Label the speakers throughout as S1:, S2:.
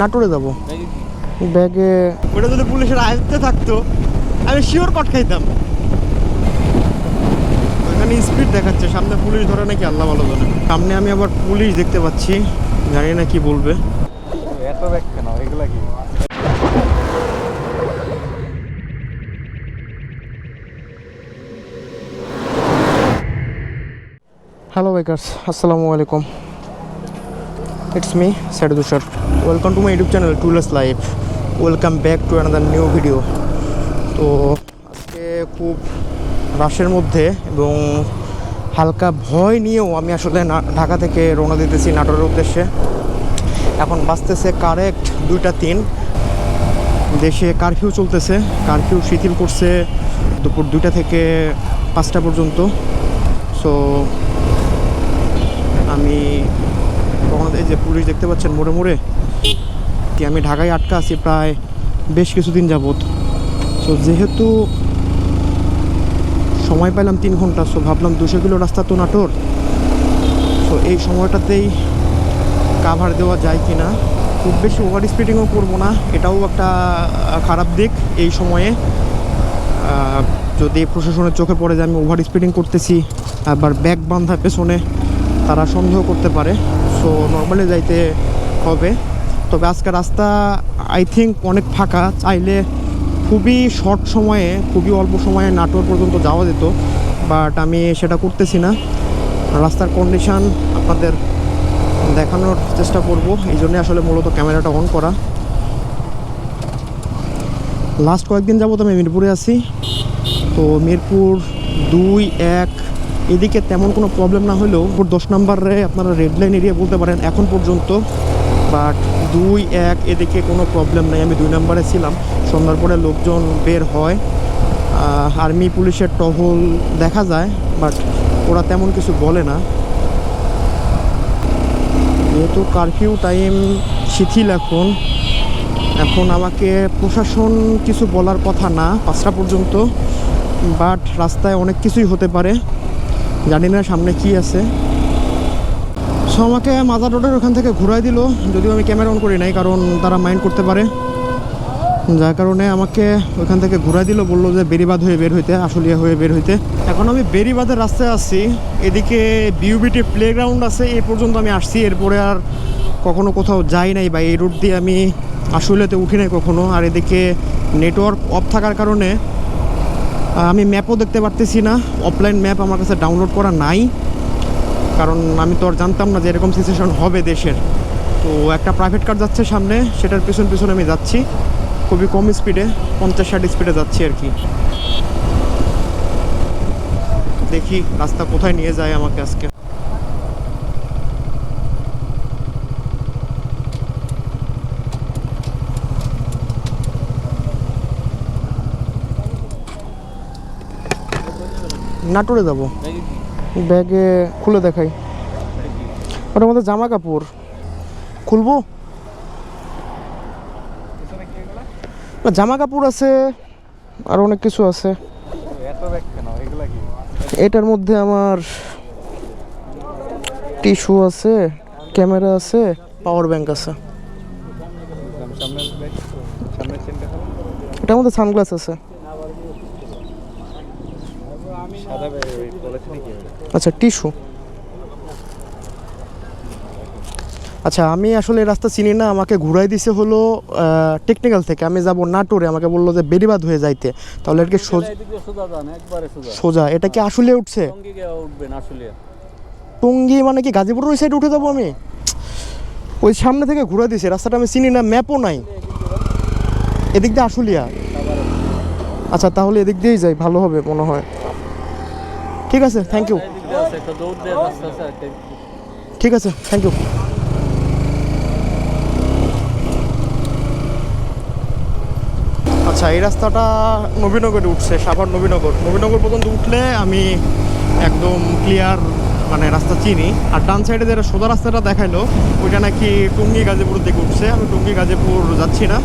S1: নাটোরে যাব। ব্যাগে ওটা যদি পুলিশের আয়ত্তে থাকতো আমি শিওর কট খাইতাম। এখানে স্পিড দেখাচ্ছে সামনে পুলিশ ধরে নাকি আল্লাহ ভালো জানে। সামনে আমি আবার পুলিশ দেখতে পাচ্ছি জানি না কি বলবে।
S2: এত ব্যাগ কেন? এগুলা কি?
S1: হ্যালো বাইকার্স আসসালামু আলাইকুম। It's me sad Tushar welcome to my YouTube channel two less life welcome back to another new video তো আজকে খুব রাশের মধ্যে এবং হালকা ভয় নিয়েও আমি আসলে ঢাকা থেকে রওনা দিতেছি নাটোরের উদ্দেশ্যে। এখন বাঁচতেছে কারেক্ট দুইটা তিন। দেশে কারফিউ চলতেছে কারফিউ শিথিল করছে দুপুর দুইটা থেকে পাঁচটা পর্যন্ত। সো আমি তখন এই যে পুলিশ দেখতে পাচ্ছেন মোড়ে মোড়ে, কি আমি ঢাকায় আটকা আছি প্রায় বেশ কিছুদিন যাবৎ। সো যেহেতু সময় পেলাম তিন ঘণ্টা সো ভাবলাম দুশো কিলো রাস্তা তো নাটোর। সো এই সময়টাতেই কাভার দেওয়া যায় কি না খুব বেশি ওভার স্পিডিংও করব না, এটাও একটা খারাপ দিক এই সময়ে। যদি প্রশাসনের চোখে পড়ে যে আমি ওভার স্পিডিং করতেছি, আবার ব্যাগ বাঁধা পেছনে তারা সন্দেহ করতে পারে। সো নর্মালি যাইতে হবে। তবে আজকে রাস্তা আই থিঙ্ক অনেক ফাঁকা। চাইলে খুবই শর্ট সময়ে, খুবই অল্প সময়ে নাটোর পর্যন্ত যাওয়া যেত। বাট আমি সেটা করতেছি না। রাস্তার কন্ডিশন আপনাদের দেখানোর চেষ্টা করব। এই জন্যে আসলে মূলত ক্যামেরাটা অন করা। লাস্ট কয়েকদিন যাব তো আমি মিরপুরে আছি। তো মিরপুর দুই, এক এদিকে তেমন কোনো প্রবলেম না হলেও দশ নম্বরে আপনারা রেড লাইন এরিয়া বলতে পারেন, এখন পর্যন্ত। বাট দুই, এক, এদিকে কোনো প্রবলেম নেই। আমি দুই নম্বরে ছিলাম। সন্ধ্যার পরে লোকজন বের হয়। আর্মি পুলিশের টহল দেখা যায় বাট ওরা তেমন কিছু বলে না। যেহেতু কারফিউ টাইম শিথিল এখন এখন আমাকে প্রশাসন কিছু বলার কথা না, পাঁচটা পর্যন্ত। বাট রাস্তায় অনেক কিছুই হতে পারে। জানি না সামনে কি আছে। সো আমাকে মাজার রোডের ওখান থেকে ঘুরাই দিল, যদিও আমি ক্যামেরা অন করি নাই, কারণ তারা মাইন্ড করতে পারে। যার কারণে আমাকে ওখান থেকে ঘুরাই দিল, বলল যে বেরিবাদ হয়ে বের হইতে, আশুলিয়া হয়ে বের হইতে। এখন আমি বেরিবাদের রাস্তায় আছি, এদিকে বিউবিটি প্লেগ্রাউন্ড আছে এই পর্যন্ত আমি আসছি, এরপরে আর কখনো কোথাও যাই নাই বা এই রুট দিয়ে আমি আশুলিয়াতে উঠি নাই কখনো। আর এদিকে নেটওয়ার্ক অফ থাকার কারণে আমি ম্যাপও দেখতে পারতেছি না। অফলাইন ম্যাপ আমার কাছে ডাউনলোড করা নাই। কারণ আমি তো আর জানতাম না যে এরকম সিচুয়েশন হবে দেশের। তো একটা প্রাইভেট কার যাচ্ছে সামনে, সেটার পিছন পিছনে আমি যাচ্ছি। খুবই কম স্পিডে পঞ্চাশ ষাট স্পিডে যাচ্ছি আর কি। দেখি রাস্তা কোথায় নিয়ে যায় আমাকে আজকে। নাটোরে যাব। ব্যাগে খুলে দেখাই। ওটার মধ্যে জামা কাপড়। খুলবো? জামা কাপড় আছে, আর অনেক কিছু আছে। এটার মধ্যে আমার টিস্যু আছে, ক্যামেরা আছে, পাওয়ার ব্যাংক আছে। এটার মধ্যে সানগ্লাস আছে
S2: সাদা ব্যাগ ওই পলিথিনে কি হবে
S1: আচ্ছা টিস্যু। আচ্ছা আমি আসলে এই রাস্তা চিনি না আমাকে ঘুরাই দিছে হলো টেকনিক্যাল থেকে। আমি যাব নাটোরে আমাকে বলল যে বেরিবাদ হয়ে যাইতে। তাহলে আর কি সোজা এটা কি আসলে উঠছে? টঙ্গি মানে কি গাজীপুরের ওই সাইডে উঠে যাব আমি? ওই সামনে থেকে ঘুরে দিছে রাস্তাটা আমি চিনি না ম্যাপও নাই। এদিক দিয়ে আশুলিয়া। আচ্ছা তাহলে এদিক দিয়েই যাই ভালো হবে মনে হয়। ঠিক আছে থ্যাংক ইউ ঠিক আছে থ্যাংক ইউ আচ্ছা এই রাস্তাটা নবীনগরে উঠছে, সাভার নবীনগর। নবীনগর পর্যন্ত উঠলে আমি একদম ক্লিয়ার মানে রাস্তা চিনি। আর ডান সাইডে যেটা সোজা রাস্তাটা দেখাইলো, ওইটা নাকি টুঙ্গি গাজীপুর দিকে উঠছে। আমি টুঙ্গি গাজীপুর যাচ্ছি না।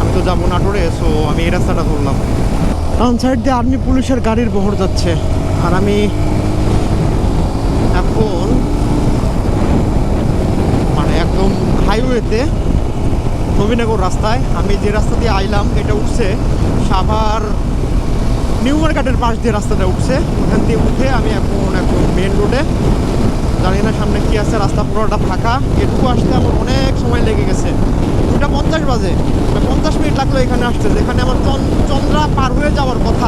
S1: আমি তো যাব নাটোরে সো আমি এই রাস্তাটা ধরলাম। ডান সাইড দিয়ে আর্মি পুলিশের গাড়ির বহর যাচ্ছে। আর আমি এখন মানে একদম হাইওয়েতে নবীনগর রাস্তায়, আমি যে রাস্তা দিয়ে আইলাম, এটা উঠছে সাভার নিউ মার্কেটের পাশ দিয়ে রাস্তাটা উঠছে। ওখান দিয়ে উঠে আমি এখন এখন মেন রোডে জানি না সামনে কি আছে, রাস্তা পুরোটা ফাঁকা। এটুকু আসতে আমার অনেক সময় লেগে গেছে। দুটা পঞ্চাশ বাজে। পঞ্চাশ মিনিট লাগল এখানে আসতে। যেখানে আমার চন- চন্দ্রা পার হয়ে যাওয়ার কথা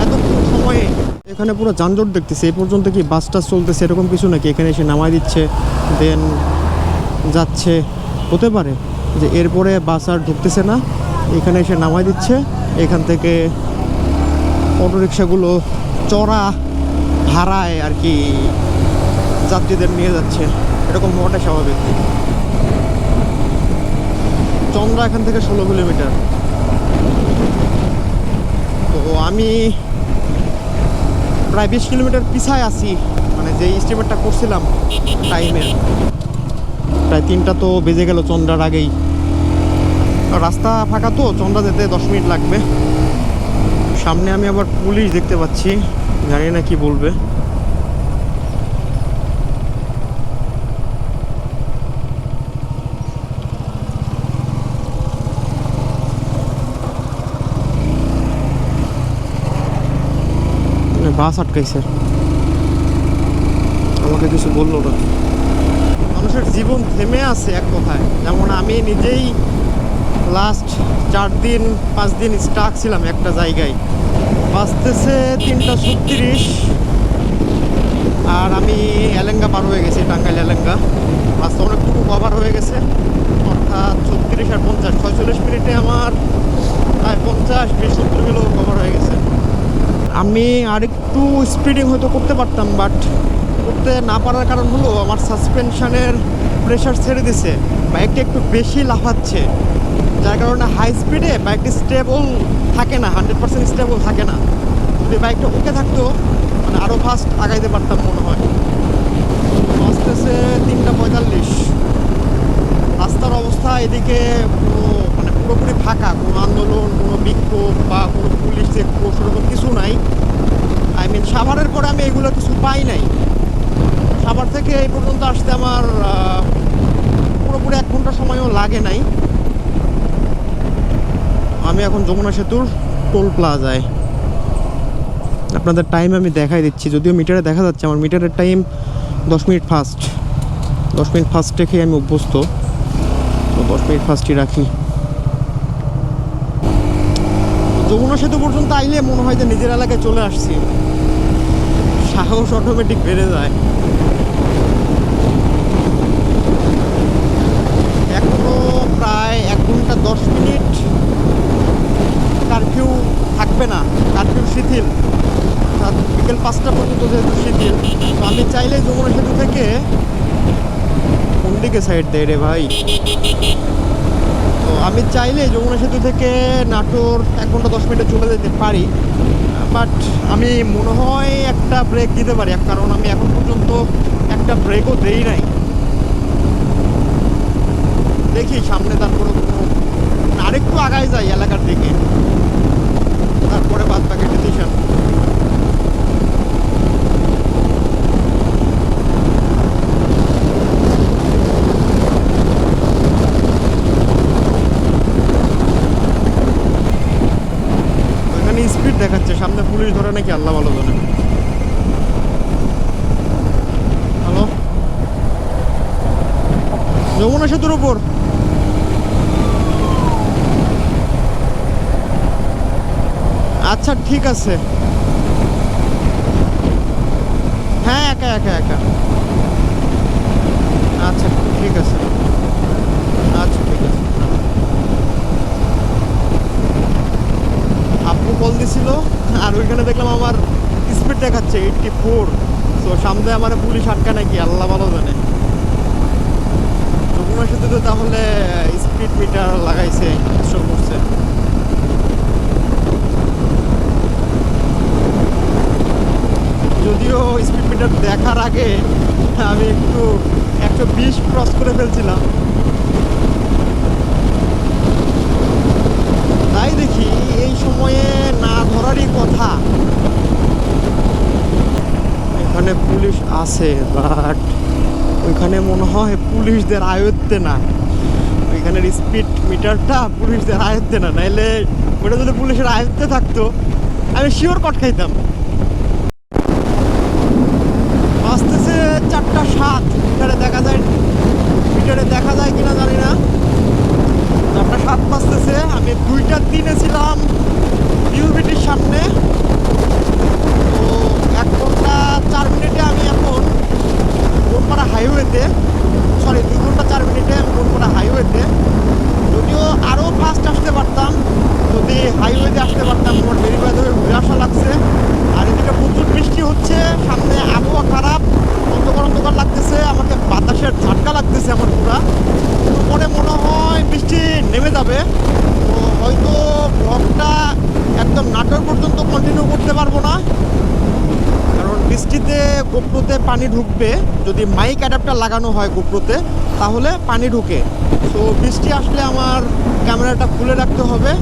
S1: এতক্ষণ সময়ে। এখানে পুরো যানজট দেখতেছে। এই পর্যন্ত কি বাস টাস চলতেছে এরকম কিছু নাকি? এখানে এসে নামাই দিচ্ছে দেন যাচ্ছে। হতে পারে যে এরপরে বাস আর ঢুকতেছে না। এখানে এসে নামাই দিচ্ছে। এখান থেকে অটোরিকশাগুলো চড়া ভাড়ায় আর কি যাত্রীদের নিয়ে যাচ্ছে। এরকম হওয়াটা স্বাভাবিক। চন্দ্রা এখান থেকে ষোলো কিলোমিটার। তো আমি প্রায় বিশ কিলোমিটার পিছায় আছি মানে যে স্টিমারটা করছিলাম টাইমের প্রায় তিনটা তো বেজে গেল চন্দ্রার আগেই। রাস্তা ফাঁকা তো, চন্দ্রা যেতে দশ মিনিট লাগবে। সামনে আমি আবার পুলিশ দেখতে পাচ্ছি, জানি না কি বলবে। বাস আটকাইছে। আমাকে কিছু বলল না। মানুষের জীবন থেমে আছে এক কথায়। যেমন আমি নিজেই লাস্ট চার দিন, পাঁচ দিন স্টাক ছিলাম একটা জায়গায়। বাঁচতেছে তিনটা ছত্রিশ। আর আমি এলেঙ্গা পার হয়ে গেছি, টাঙ্গাইল এলেঙ্গা রাস্তা অনেকটুকু কভার হয়ে গেছে অর্থাৎ ছত্রিশ আর পঞ্চাশ ছয়চল্লিশ মিনিটে আমার প্রায় পঞ্চাশ বিশ সত্তর কিলো কভার হয়ে গেছে আমি আরেকটু স্পিডিং হয়তো করতে পারতাম বাট করতে না পারার কারণ হলো আমার সাসপেনশনের প্রেশার ছেড়ে দিছে বাইকটা একটু বেশি লাফাচ্ছে। যার কারণে হাই স্পিডে বাইকটি স্টেবল থাকে না হান্ড্রেড পার্সেন্ট স্টেবল থাকে না। যদি বাইকটা ওকে থাকতো মানে আরও ফাস্ট আগাইতে পারতাম মনে হয়। আসতেছে তিনটা পঁয়তাল্লিশ। রাস্তার অবস্থা এদিকে পুরো মানে পুরোপুরি ফাঁকা, কোনো আন্দোলন, কোনো বিক্ষোভ বা কোনো পুলিশ চেকপোস্ট ওরকম কিছু নাই। আই মিন সাভারের পরে আমি এগুলো কিছু পাই নাই। সাভার থেকে এই পর্যন্ত আসতে আমার পুরোপুরি এক ঘণ্টা সময়ও লাগে নাই। আমি এখন যমুনা সেতুর টোল প্লাজায় আপনাদের টাইম আমি দেখাই দিচ্ছি। যদিও মিটারে দেখা যাচ্ছে, আমার মিটারের টাইম দশ মিনিট ফাস্ট দশ মিনিট ফাস্ট রেখে আমি অভ্যস্ত। তো দশ মিনিট ফার্স্টই রাখি। যমুনা সেতু পর্যন্ত আইলে মনে হয় যে নিজের এলাকায় চলে আসছি। সাহস অটোমেটিক বেড়ে যায়। এখনও প্রায় এক ঘণ্টা দশ মিনিট কারফিউ থাকবে না। কারফিউ শিথিল। বিকেল পাঁচটা পর্যন্ত যেহেতু শিথিল, তো আমি চাইলে যমুনা সেতু থেকে কোন দিকে সাইড দেয় রে ভাই? আমি চাইলে যমুনা সেতু থেকে নাটোর এক ঘণ্টা দশ মিনিটে চলে যেতে পারি বাট আমি মনে হয় একটা ব্রেক দিতে পারি, কারণ আমি এখন পর্যন্ত একটা ব্রেকও দেই নাই। দেখি সামনে তারপরে কোনো আরেকটু আগায় যাই এলাকার দিকে। তারপরে বাদ বাকি ডিসিশন ওইখানে স্পিড দেখাচ্ছে, সামনে পুলিশ ধরে নাকি আল্লাহ ভালো জানে। হ্যালো যমুনা সেতুর উপর। আচ্ছা ঠিক আছে। হ্যাঁ একা একা একা। আচ্ছা ঠিক আছে আচ্ছা ঠিক আছে আপু কল দিছিল আর ওইখানে দেখলাম আমার স্পিড দেখাচ্ছে এইটটি ফোর তো সামনে আমার পুলিশ আটকা নাকি? আল্লাহ ভালো জানে। যমুনা সেতুতে তাহলে স্পিড মিটার লাগাইছে ইনস্টল করছে। যদিও স্পিড মিটার দেখার আগে আমি একটু একশো বিশ ক্রস করে ফেলছিলাম। তাই দেখি, এই সময়ে না ধরারই কথা। এখানে পুলিশ আছে বাট ওইখানে মনে হয় পুলিশদের আয়ত্তে না। ওইখানের স্পিড মিটারটা পুলিশদের আয়ত্তে না, নাইলে ওটা যদি পুলিশের আয়ত্তে থাকতো, আমি শিওর কট খাইতাম। আসতেছে চারটা সাত মিটারে দেখা যায় মিটারে দেখা যায় কিনা জানি না। চারটা সাত বাজতেছে আমি দুইটা তিনে ছিলাম ইউবিটির সামনে। চার মিনিটে আমি এখন কোনপাড়া হাইওয়েতে সরি দুই ঘণ্টা চার মিনিটে আমি কোনপাড়া হাইওয়েতে যদিও আরও ফাস্ট আসতে পারতাম যদি হাইওয়েতে আসতে পারতাম আমার বেরিবাদ হয়ে ঘুরে আসা লাগছে আর এদিকে প্রচুর বৃষ্টি হচ্ছে সামনে আবহাওয়া খারাপ অন্ধকার অন্ধকার লাগতেছে আমাকে বাতাসের ঝাটকা লাগতেছে আমার পুরা তো পরে মনে হয় বৃষ্টি নেমে যাবে তো হয়তো ব্লগটা একদম নাটোর পর্যন্ত কন্টিনিউ করতে পারব না কারণ বৃষ্টিতে গোপ্রোতে পানি ঢুকবে, যদি মাইক অ্যাডাপ্টার লাগানো হয় গোপ্রোতে তাহলে পানি ঢুকে। তো বৃষ্টি আসলে আমার ক্যামেরাটা খুলে রাখতে হবে।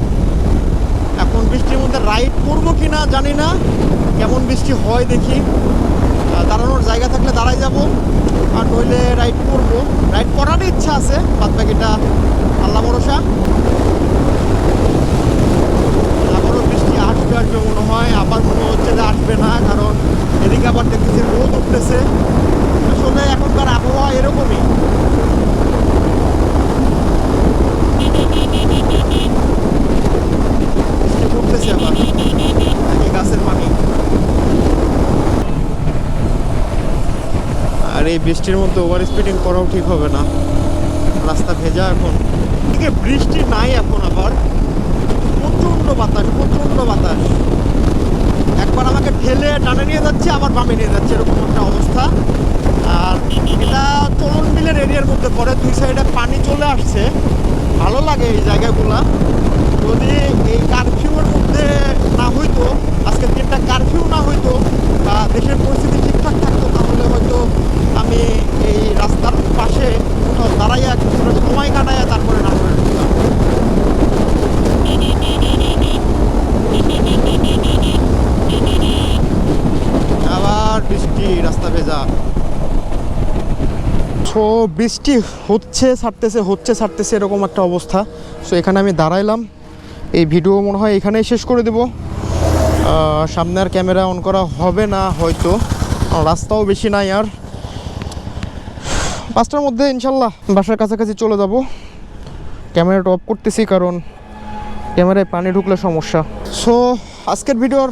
S1: এখন বৃষ্টির মধ্যে রাইড করব কি না জানি না। কেমন বৃষ্টি হয় দেখি। দাঁড়ানোর জায়গা থাকলে দাঁড়াই যাব। আর নইলে রাইড করব। রাইড করারই ইচ্ছা আছে, বাদ বাকিটা আল্লাহ ভরসা। আবারও বৃষ্টি আসবে আসবে মনে হয়। আবার মনে হচ্ছে যে আসবে না, কারণ এদিকে আবার দেখতেছি রোদ উঠতেছে আসলে এখনকার আবহাওয়া এরকমই বৃষ্টি পড়তেছে আবার নাকি গাছের পানি আর এই বৃষ্টির মধ্যে ওভার স্পিডিং করাও ঠিক হবে না। রাস্তা ভেজা এখন। এদিকে বৃষ্টি নাই এখন আবার। প্রচণ্ড বাতাস প্রচণ্ড বাতাস। একবার আমাকে ঠেলে টানে নিয়ে যাচ্ছে, আবার বামে নিয়ে যাচ্ছে, এরকম একটা অবস্থা। আর এটা চলন বিলের এরিয়ার মধ্যে পড়ে, দুই সাইডে পানি চলে আসছে। ভালো লাগে এই জায়গাগুলা। যদি এই কারফিউর মধ্যে না হইতো আজকের দিনটা কারফিউ না হইতো দেশের পরিস্থিতি ঠিকঠাক থাকতো, তাহলে হয়তো আমি এই রাস্তার পাশে কোথাও দাঁড়াইয়া কিছুটা সময় কাটাইয়া তারপরে নাটোরে ঢুকতাম আবার বৃষ্টি রাস্তা ভেজা সো বৃষ্টি হচ্ছে, ছাড়তেছে হচ্ছে, ছাড়তেছে এরকম একটা অবস্থা। সো এখানে আমি দাঁড়াইলাম। এই ভিডিও মনে হয় এখানেই শেষ করে দেব। সামনে আর ক্যামেরা অন করা হবে না হয়তো। রাস্তাও বেশি নাই আর। পাঁচটার মধ্যে ইনশাল্লাহ বাসার কাছাকাছি চলে যাব। ক্যামেরাটা অফ করতেছি কারণ ক্যামেরায় পানি ঢুকলে সমস্যা। সো আজকের ভিডিওর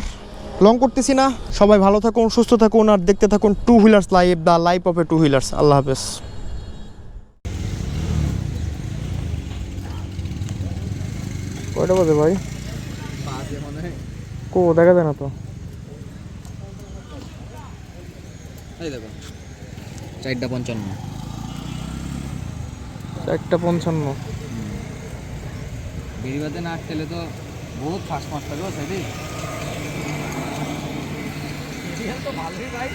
S1: লং করতেছি না। সবাই ভালো থাকুন, সুস্থ থাকুন, আর দেখতে থাকুন two wheelers live the life of a two wheelers আল্লাহ হাফেজ। কয়টা বাজে ভাই? কো দেখা যায় না তো।
S3: এই দেখো চারটা পঞ্চান্ন।
S1: একটা পঞ্চান্ন।
S3: বেরিবাদে না আটকেলে তো বহুত ফাস্ট মাছ থাকবে সাইডে তো ভালোই ভাই।